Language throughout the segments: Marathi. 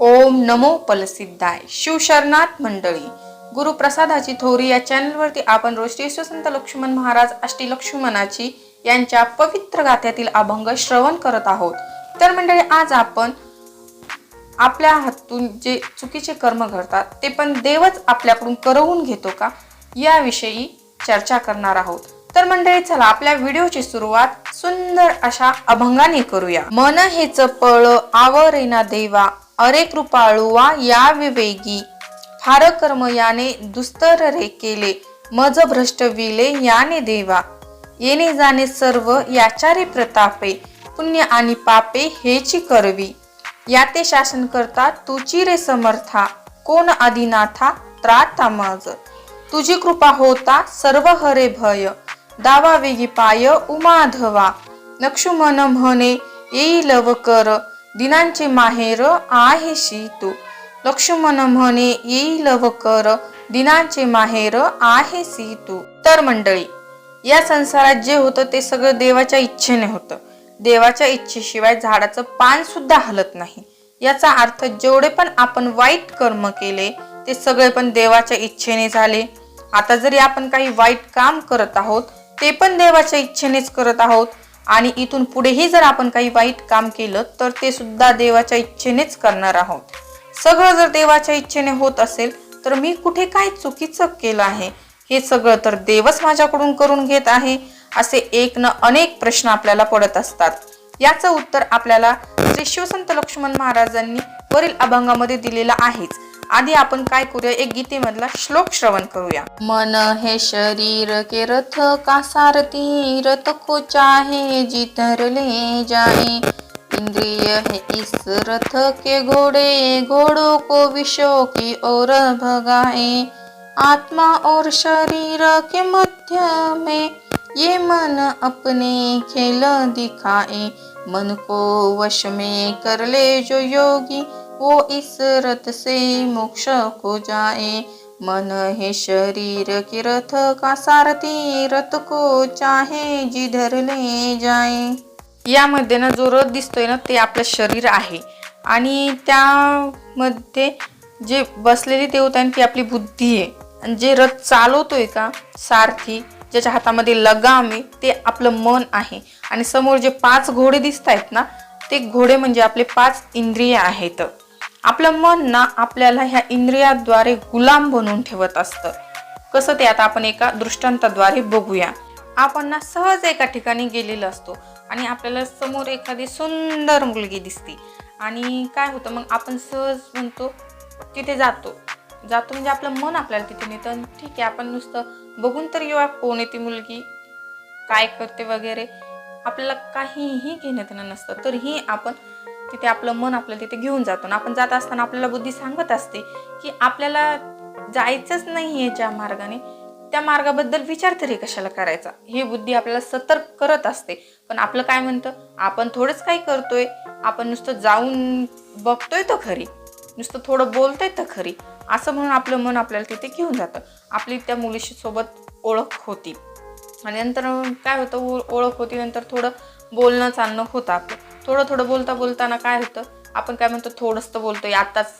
ओम नमो पलसिद्धाय. शिवशरनाथ मंडळी गुरुप्रसादाची थोरी या चॅनलवरती आपण रोज श्री संत लक्ष्मण महाराज अष्टी लक्ष्मणाची यांच्या पवित्र गाथ्यातील अभंग श्रवण करत आहोत. तर मंडळी आज आपण आपल्या हातून जे चुकीचे कर्म घडतात ते पण देवच आपल्याकडून करवून घेतो का? याविषयी चर्चा करणार आहोत. तर मंडळी चला आपल्या व्हिडिओची सुरुवात सुंदर अशा अभंगाने करूया. मन हे चपळ आवरेना देवा अरे कृपाळुवा या विवेगी फार कर्म याने दुस्तर रे केले मज भ्रष्ट विले याने देवा. येणे जाणे सर्व याचारी प्रतापे पुण्य आणि पापे हेची करवी. याते शासन करता तुची रे समर्था कोण आदिनाथा त्राता मज. तुझी कृपा होता सर्व हरे भय दावा वेगी पाय उमाधवा नक्षुमन म्हणे येईल कर दिनांचे माहेर आहे तू लक्ष्मण म्हणे येईल वकर दिनांचे माहेर आहे सीतू तर मंडळी या संसारात जे होतं ते सगळं देवाच्या इच्छेने होतं. देवाच्या इच्छेशिवाय झाडाचं पान सुद्धा हलत नाही. याचा अर्थ जेवढे पण आपण वाईट कर्म केले ते सगळे पण देवाच्या इच्छेने झाले. आता जरी आपण काही वाईट काम करत आहोत ते पण देवाच्या इच्छेनेच करत आहोत. आणि इथून पुढेही जर आपण काही वाईट काम केलं तर ते सुद्धा देवाच्या इच्छेनेच करणार आहोत. सगळं जर देवाच्या इच्छेने होत असेल तर मी कुठे काय चुकीचं केलं आहे? हे सगळं तर देवच माझ्याकडून करून घेत आहे असे एक न अनेक प्रश्न आपल्याला पडत असतात. याचं उत्तर आपल्याला श्री शिवसंत लक्ष्मण महाराजांनी वरील अभंगामध्ये दिलेलं आहेच. आधी आपण काय करूया? एक गीतेमधला श्लोक श्रवण करूया. मन हे शरीर के रथ का सारथी? रथ कोचा हे जितरले जाए इंद्रिय है इस रथ के घोड़े. घोड़ों को विषो की ओर भगाए. आत्मा और शरीर के मध्य में ये मन अपने खेल दिखाए. मन को वश में कर ले जो योगी वो इस रथ से मोक्ष को जाए। मन है शरीर के रथ का सारथी रथ को चाहे जिधर ले जाए। यामध्ये ना जो रथ दिसतोय ना ते आपलं शरीर आहे. आणि त्यामध्ये जे बसलेली देवता आहे ती आपली बुद्धी आहे. आणि जे रथ चालवतोय का सारथी ज्याच्या हातामध्ये लगाम आहे ते आपलं मन आहे. आणि समोर जे पाच घोडे दिसत आहेत ना ते घोडे म्हणजे आपले पाच इंद्रिय आहेत. आपलं मन ना आपल्याला ह्या इंद्रियाद्वारे गुलाम बनवून ठेवत असतं. कसं ते आता आपण एका दृष्टांताद्वारे बघूया. आपण ना सहज एका ठिकाणी गेलेलो असतो आणि आपल्याला समोर एखादी सुंदर मुलगी दिसते. आणि काय होतं मग आपण सहज म्हणतो तिथे जातो. जातो म्हणजे आपलं मन आपल्याला तिथे नेतं ठीक आहे आपण नुसतं बघून तर येऊया कोण आहे ती मुलगी? काय करते वगैरे? आपल्याला काहीही घेण्यात नसतं. तरीही आपण तिथे आपलं मन आपल्याला तिथे घेऊन जातो. ना आपण जात असताना आपल्याला बुद्धी सांगत असते की आपल्याला जायचंच नाही आहे ज्या मार्गाने. त्या मार्गाबद्दल विचार तरी कशाला करायचा? ही बुद्धी आपल्याला सतर्क करत असते. पण आपलं काय म्हणतं? आपण थोडंच काही करतोय. आपण नुसतं जाऊन बघतोय तर खरी. नुसतं थोडं बोलतोय तर खरी. असं म्हणून आपलं मन आपल्याला तिथे घेऊन जातं. आपली त्या मुलीशी सोबत ओळख होती. आणि नंतर काय होतं? ओ- ओळख होती. नंतर थोडं बोलणं चालणं होतं आपलं. थोडं थोडं बोलता बोलताना काय होतं? आपण काय म्हणतो थोडंसं बोलतोय. आताच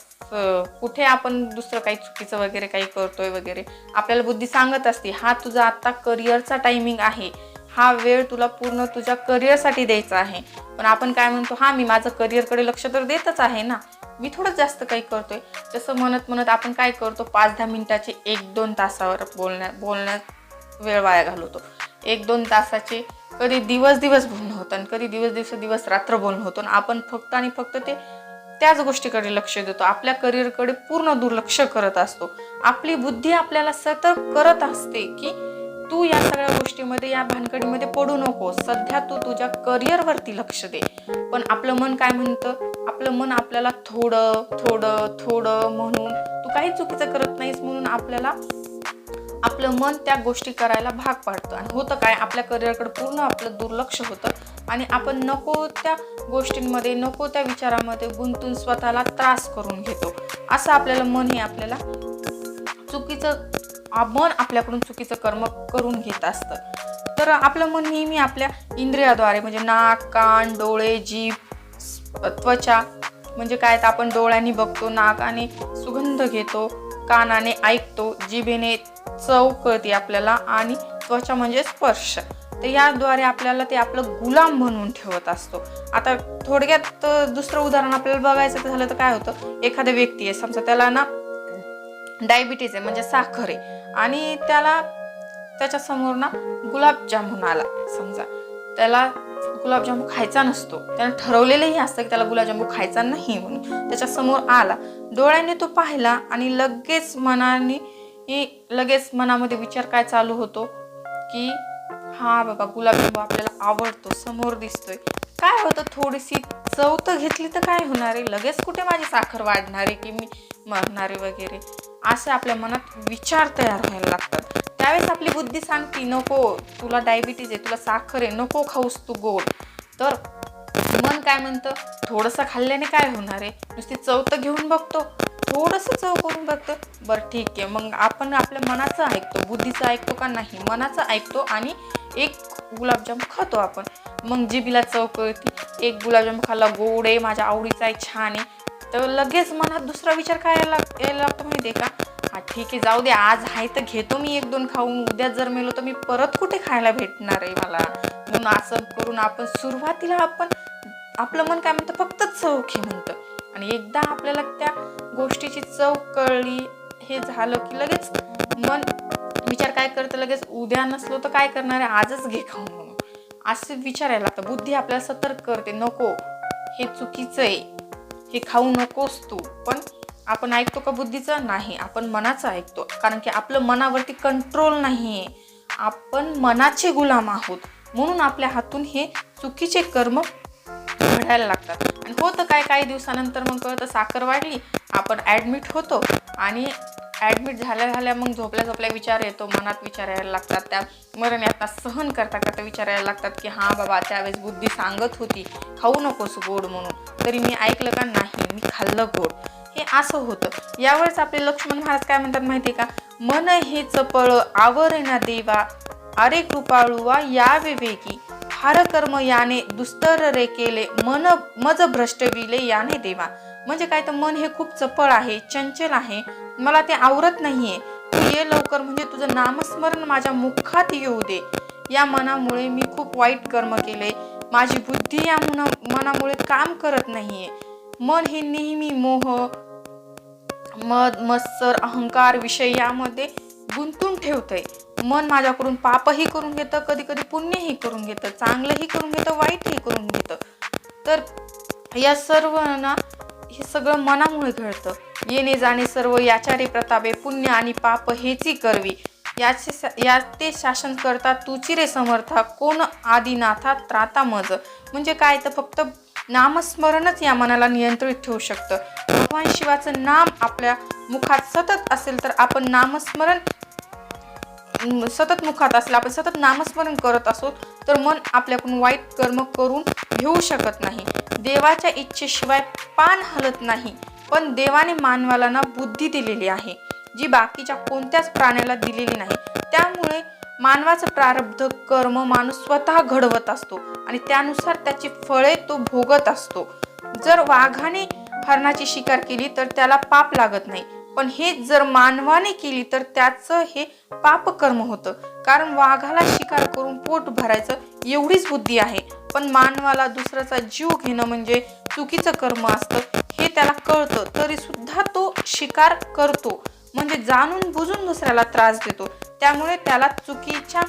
कुठे आपण दुसरं काही चुकीचं वगैरे काही करतोय वगैरे आपल्याला बुद्धी सांगत असते हा तुझा आत्ता करिअरचा टायमिंग आहे. हा वेळ तुला पूर्ण तुझ्या करिअरसाठी द्यायचा आहे. पण आपण काय म्हणतो हा मी माझं करिअरकडे लक्ष तर देतच आहे ना. मी थोडं जास्त काही करतोय. जसं म्हणत म्हणत आपण काय करतो पाच दहा मिनिटाचे एक दोन तासावर बोलण्या बोलण्यात वेळ वाया घालवतो. एक दोन तासाचे. कधी दिवस दिवस बोलणं होतं आणि कधी दिवस दिवस दिवस रात्र बोलणं होतं. आणि आपण फक्त आणि फक्त ते त्याच गोष्टीकडे लक्ष देतो. आपल्या करिअरकडे पूर्ण दुर्लक्ष करत असतो. आपली बुद्धी आपल्याला सतर्क करत असते की तू या सगळ्या गोष्टीमध्ये या भानगडीमध्ये पडू नको सध्या तू तुझ्या करिअरवरती लक्ष दे. पण आपलं मन काय म्हणतं? आपलं मन आपल्याला थोडं थोडं थोडं म्हणून तू काही चुकीचं करत नाहीस म्हणून आपल्याला आपलं मन त्या गोष्टी करायला भाग पाडतं. आणि होतं काय? आपल्या करिअरकडे पूर्ण आपलं दुर्लक्ष होतं. आणि आपण नको त्या गोष्टींमध्ये नको त्या विचारामध्ये गुंतून स्वतःला त्रास करून घेतो. असं आपल्याला मन हे आपल्याला चुकीचं मन आपल्याकडून चुकीचं कर्म करून घेत असतं. तर आपलं मन नेहमी आपल्या इंद्रियाद्वारे म्हणजे नाक कान डोळे जीभ त्वचा म्हणजे काय? तर आपण डोळ्यांनी बघतो नाक आणि सुगंध घेतो कानाने ऐकतो जिभेने चव कळते आपल्याला आणि त्वचा म्हणजे स्पर्श. तर याद्वारे आपल्याला ते आपलं गुलाम म्हणून ठेवत असतो. आता थोडक्यात दुसरं उदाहरण आपल्याला बघायचं झालं तर काय होतं? एखाद्या व्यक्ती आहे समजा त्याला ना डायबिटीज आहे म्हणजे साखर आहे आणि त्याला त्याच्यासमोर ना गुलाबजामुन आला समजा. त्याला गुलाबजामू खायचा नसतो. त्यानं ठरवलेलंही असतं की त्याला गुलाबजामू खायचा नाही म्हणून. त्याच्यासमोर आला. डोळ्याने तो पाहिला आणि लगेच मनाने की लगेच मनामध्ये विचार काय चालू होतो? की हा बाबा गुलाबजामुन आपल्याला आवडतो समोर दिसतोय. काय होतं? थोडीशी चव तर घेतली तर काय होणार आहे? लगेच कुठे माझी साखर वाढणार आहे की मी मरणार आहे वगैरे? असे आपल्या मनात विचार तयार व्हायला लागतात. त्यावेळेस आपली बुद्धी सांगते नको तुला डायबिटीज आहे तुला साखर आहे नको खाऊस तू गोड. तर मन काय म्हणतं? थोडंसं खाल्ल्याने काय होणार आहे? नुसती चव तर घेऊन बघतो. थोडंसं चव करून बघतो. बरं ठीक आहे. मग आपण आपल्या मनाचं ऐकतो बुद्धीचं ऐकतो का नाही? मनाचं ऐकतो आणि एक गुलाबजाम खातो आपण. मग जिबीला चव कळती एक गुलाबजाम खाल्ला गोड आहे माझ्या आवडीचा आहे छान आहे. तर लगेच मनात दुसरा विचार काय यायला लाग- यायला लागतो माहिती आहे का? हा ठीक आहे जाऊ दे आज आहे तर घेतो मी एक दोन खाऊन. उद्या जर मेलो तर मी परत कुठे खायला भेटणार आहे मला? म्हणून असं करून आपण सुरुवातीला आपण आपलं मन काय म्हणतं? फक्त चव घे म्हणतं. आणि एकदा आपल्याला त्या गोष्टीची चव कळली हे झालं की लगेच मन विचार काय करतं लगेच उद्या नसलो तर काय करणार आहे? आजच घे खाऊ म्हणून. असं विचारायला लागतं बुद्धी आपल्याला सतर्क करते. नको हे चुकीचं आहे. हे खाऊ नकोस तू. पण आपण ऐकतो का बुद्धीचं? नाही. आपण मनाचं ऐकतो. कारण की आपलं मनावरती कंट्रोल नाही आहे आपण मनाचे गुलाम आहोत. म्हणून आपल्या हातून हे चुकीचे कर्म घडायला लागतात. आणि होतं काय काही दिवसानंतर मग कळतं साखर वाढली आपण ॲडमिट होतो आणि ॲडमिट झाल्या झाल्या मग झोपल्या झोपल्या विचार येतो मनात विचार यायला लागतात. त्या मरण यातना सहन करता करता विचार यायला लागतात की हां बाबा त्यावेळेस बुद्धी सांगत होती खाऊ नकोस गोड म्हणून. तरी मी ऐकलं का? नाही मी खाल्लं गोड. हे असं होतं. यावेळेस आपले लक्ष्मण महाराज काय म्हणतात माहिती आहे का? मन हे चपळ आवरेना देवा अरे कृपाळुवा या विवेकी फार कर्म याने दुस्तर रे केले मन मज भ्रष्ट विले याने देवा. म्हणजे काय? तर मन हे खूप चपळ आहे चंचल आहे. मला ते आवरत नाहीये. तू ये लवकर म्हणजे तुझं नामस्मरण माझ्या मुखात येऊ दे. या मनामुळे मी खूप वाईट कर्म केले. माझी बुद्धी या मना मनामुळे काम करत नाहीये. मन हे नेहमी मोह मद मत्सर अहंकार विषय यामध्ये गुंतून ठेवतंय. मन माझ्याकडून पापही करून घेतं कधी कधी पुण्यही करून घेतं चांगलंही करून घेतं वाईटही करून घेतं. तर या सर्व ना हे सगळं मनामुळे घडतं. येणे जाणे सर्व याचारी प्रतापे पुण्य आणि पाप हेची करवी. याचे या ते शासन करता तुची रे समर्था कोण आदिनाथा त्राता मज म्हणजे काय? तर फक्त नामस्मरणच या मनाला नियंत्रित ठेवू शकतं. भगवान शिवाचं नाम आपल्या मुखात सतत असेल तर आपण नामस्मरण सतत मुखात असलं आपण सतत नामस्मरण करत असो तर मन आपल्याकडून वाईट कर्म करून घेऊ शकत नाही. देवाच्या इच्छेशिवाय पान हलत नाही पण देवाने मानवाला ना बुद्धी दिलेली आहे जी बाकीच्या कोणत्याच प्राण्याला दिलेली नाही. त्यामुळे मानवाचं प्रारब्ध कर्म माणूस स्वतः घडवत असतो आणि त्यानुसार त्याची फळे तो भोगत असतो. जर वाघाने हरणाची शिकार केली तर त्याला पाप लागत नाही. पण हे जर मानवाने केली तर त्याचं हे पापकर्म होतं. कारण वाघाला शिकार करून पोट भरायचं एवढीच बुद्धी आहे. पण मानवाला दुसऱ्याचा जीव घेणं म्हणजे चुकीचं कर्म असतं हे त्याला कळतं. तरी सुद्धा तो शिकार करतो. म्हणजे जाणून बुजून दुसऱ्याला त्रास देतो. त्यामुळे त्याला चुकीच्या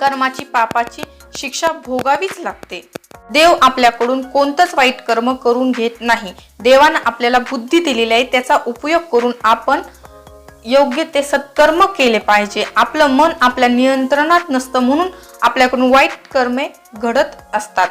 कर्माची पापाची शिक्षा भोगावीच लागते. देव आपल्याकडून कोणतंच वाईट कर्म करून घेत नाही. देवानं आपल्याला बुद्धी दिलेली आहे त्याचा उपयोग करून आपण योग्य ते सत्कर्म केले पाहिजे. आपलं मन आपल्या नियंत्रणात नसतं म्हणून आपल्याकडून वाईट कर्मे घडत असतात.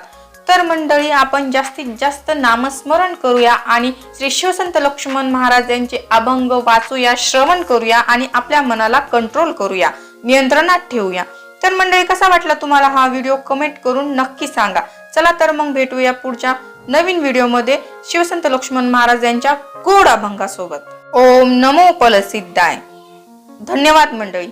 तर मंडळी आपण जास्तीत जास्त नामस्मरण करूया आणि श्री शिवसंत लक्ष्मण महाराज यांचे अभंग वाचूया श्रवण करूया आणि आपल्या मनाला कंट्रोल करूया नियंत्रणात ठेवूया. तर मंडळी कसा वाटला तुम्हाला हा व्हिडिओ कमेंट करून नक्की सांगा. चला तर मग भेटूया पुढच्या नवीन व्हिडिओमध्ये शिवसंत लक्ष्मण महाराज यांच्या गोड अभंगासोबत. ओम नमो पलसिद्धाय धन्यवाद मंडळी.